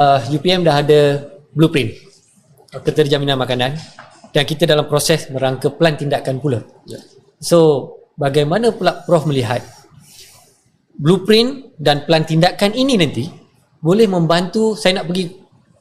uh, UPM dah ada blueprint keterjaminan makanan dan kita dalam proses merangka plan tindakan pula. Ya. So, bagaimana pula Prof melihat blueprint dan plan tindakan ini nanti boleh membantu saya nak pergi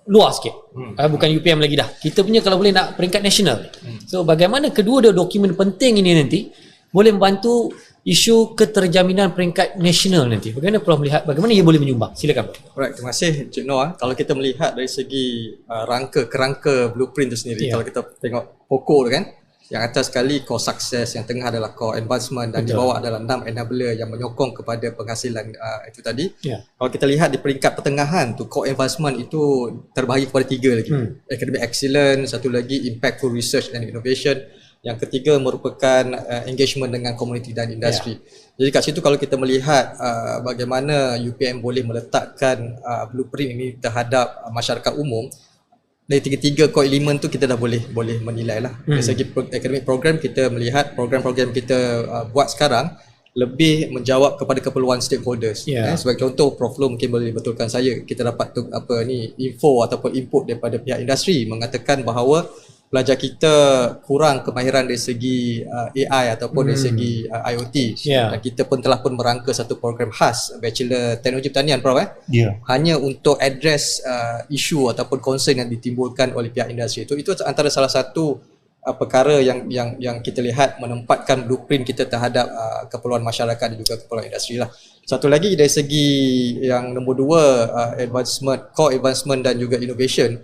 luar sikit. Hmm. Uh, bukan UPM lagi dah. Kita punya kalau boleh nak peringkat nasional. Hmm. So, bagaimana kedua dua dokumen penting ini nanti boleh membantu isu keterjaminan peringkat nasional nanti. Bagaimana Prof melihat bagaimana ia boleh menyumbang? Silakan. Alright, terima kasih Cik Noah. Kalau kita melihat dari segi uh, rangka kerangka blueprint itu sendiri, Ya. kalau kita tengok pokok tu kan, yang atas sekali core success, yang tengah adalah core advancement dan di Betul. bawah adalah enam enabler yang menyokong kepada penghasilan uh, itu tadi. Ya. Kalau kita lihat di peringkat pertengahan tu core advancement itu terbahagi kepada tiga lagi. Hmm. Academic excellence, satu lagi impactful research and innovation, yang ketiga merupakan uh, engagement dengan komuniti dan industri. Jadi kat situ kalau kita melihat uh, bagaimana UPM boleh meletakkan uh, blueprint ini terhadap uh, masyarakat umum dari tiga-tiga core element tu kita dah boleh boleh menilai lah. Dari segi pro- academic program kita melihat program-program kita uh, buat sekarang lebih menjawab kepada keperluan stakeholders. Ya. Eh, sebagai contoh Prof Loh mungkin boleh betulkan saya kita dapat tu, apa ni info ataupun input daripada pihak industri mengatakan bahawa pelajar kita kurang kemahiran dari segi uh, AI ataupun dari segi uh, IoT Ya. dan kita pun telah pun merangka satu program khas Bachelor Teknologi Pertanian Prof eh Ya. hanya untuk address uh, isu ataupun concern yang ditimbulkan oleh pihak industri itu itu antara salah satu uh, perkara yang yang yang kita lihat menempatkan blueprint kita terhadap uh, keperluan masyarakat dan juga keperluan industri lah. Satu lagi dari segi yang nombor dua uh, advancement core advancement dan juga innovation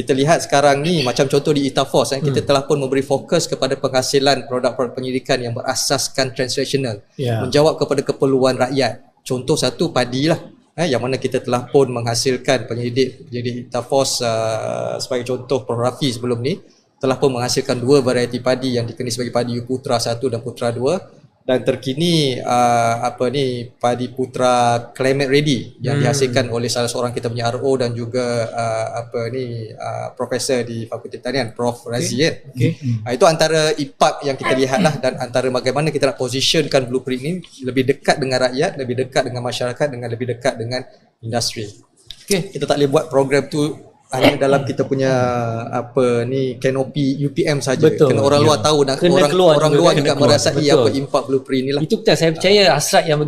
kita lihat sekarang ni macam contoh di Itafos eh, kita telah pun memberi fokus kepada penghasilan produk-produk penyidikan yang berasaskan transnational Ya. menjawab kepada keperluan rakyat. Contoh satu padi lah. Eh, yang mana kita telah pun menghasilkan penyidik penyidik Tafos uh, sebagai contoh Prof Rafi sebelum ni telah pun menghasilkan dua varieti padi yang dikenali sebagai padi Putra 1 dan Putra 2 dan terkini uh, apa ni padi Putra Climate Ready yang Hmm. dihasilkan oleh salah seorang kita punya RO dan juga uh, apa ni uh, profesor di Fakulti Pertanian Prof Razi kan. Okey. Ha, itu antara impact yang kita lihat lah dan antara bagaimana kita nak positionkan blueprint ini lebih dekat dengan rakyat, lebih dekat dengan masyarakat, dengan lebih dekat dengan industri. Okay, kita tak boleh buat program tu hanya dalam kita punya apa ni canopy UPM saja. Betul. Kena orang Ya. luar tahu dan Kena orang keluar orang luar juga merasai apa impact blueprint ni lah. Itu betul saya percaya hasrat yang